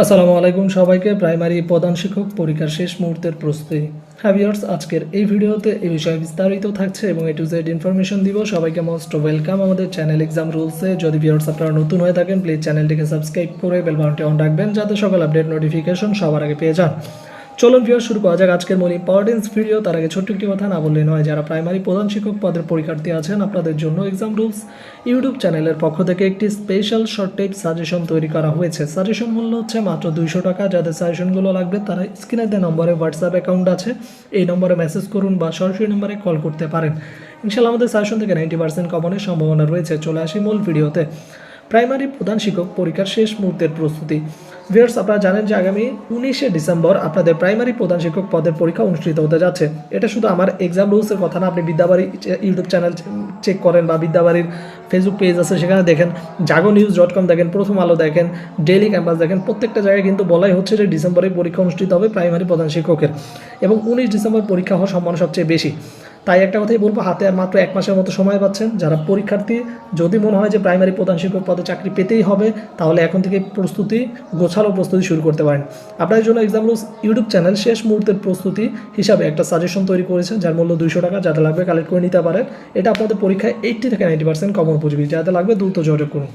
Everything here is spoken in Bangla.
আসসালামু আলাইকুম সবাইকে, প্রাইমারি প্রধান শিক্ষক পরীক্ষার শেষ মুহূর্তের প্রস্তুতি। হ্যাভিয়ার্স আজকের এই ভিডিওতে এই বিষয়ে বিস্তারিত থাকছে এবং এ টু জেড ইনফরমেশন দিব। সবাইকে মোস্ট ওয়েলকাম আমাদের চ্যানেল এক্সাম রুলসে যদি ভিউয়ার্স আপনারা নতুন হয়ে থাকেন প্লিজ চ্যানেলটিকে সাবস্ক্রাইব করে বেল বাটনটি অন রাখবেন, যাতে সকল আপডেট নোটিফিকেশন সবার আগে পেয়ে যান। চলুন ভিউয়ার শুরু করা যাক আজকের মূল ইম্পর্টেন্স ভিডিও তার আগে ছোট্ট একটি কথা না বললে নয়, যারা প্রাইমারি প্রধান শিক্ষক পদের পরীক্ষার্থী আছেন, আপনাদের জন্য এক্সাম রুলস ইউটিউব চ্যানেলের পক্ষ থেকে একটি স্পেশাল শর্ট টাইপ সাজেশন তৈরি করা হয়েছে। সাজেশন মূল্য হচ্ছে মাত্র দুইশো টাকা। যাদের সাজেশনগুলো লাগবে, তারা স্ক্রিনে দেওয়া নম্বরে হোয়াটসঅ্যাপ অ্যাকাউন্ট আছে। এই নম্বরে মেসেজ করুন বা সরাসরি নম্বরে কল করতে পারেন। ইনশাল্লাহ আমাদের সাজেশন থেকে নাইনটি পার্সেন্ট কমনের সম্ভাবনা রয়েছে। চলে আসি মূল ভিডিওতে প্রাইমারি প্রধান শিক্ষক পরীক্ষার শেষ মুহূর্তের প্রস্তুতি। ভিউয়ার্স আপনারা জানেন যে আগামী উনিশে ডিসেম্বর আপনাদের প্রাইমারি প্রধান শিক্ষক পদের পরীক্ষা অনুষ্ঠিত হতে যাচ্ছে। এটা শুধু আমার এক্সাম রুলসের কথা না, আপনি বিদ্যাবাড়ি ইউটিউব চ্যানেল চেক করেন বা বিদ্যাবাড়ির ফেসবুক পেজ আছে, সেখানে দেখেন জাগো নিউজ ডট কম দেখেন, প্রথম আলো দেখেন ডেইলি ক্যাম্পাস দেখেন, প্রত্যেকটা জায়গায় কিন্তু বলাই হচ্ছে যে ডিসেম্বরে পরীক্ষা অনুষ্ঠিত হবে প্রাইমারি প্রধান শিক্ষকের। এবং উনিশ ডিসেম্বর পরীক্ষা হওয়ার সম্ভাবনা সবচেয়ে বেশি। তাই একটা কথাই বলব, হাতে আর মাত্র এক মাসের মতো সময় পাচ্ছেন। যারা পরীক্ষার্থী, যদি মনে হয় যে প্রাইমারি প্রধান শিক্ষক পদে চাকরি পেতেই হবে, তাহলে এখন থেকে প্রস্তুতি, গোছালো প্রস্তুতি শুরু করতে পারেন। আপনাদের জন্য এক্সাম রুলস ইউটিউব চ্যানেল শেষ মুহূর্তের প্রস্তুতি হিসাবে একটা সাজেশন তৈরি করেছে যার মূল্য দুইশো টাকা যাতে লাগবে কালেক্ট করে নিতে পারেন। এটা আপনাদের পরীক্ষায় এইটটি থেকে নাইনটি পার্সেন্ট কমন উপযোগী। যাতে লাগবে দ্রুত যোগাযোগ করুন।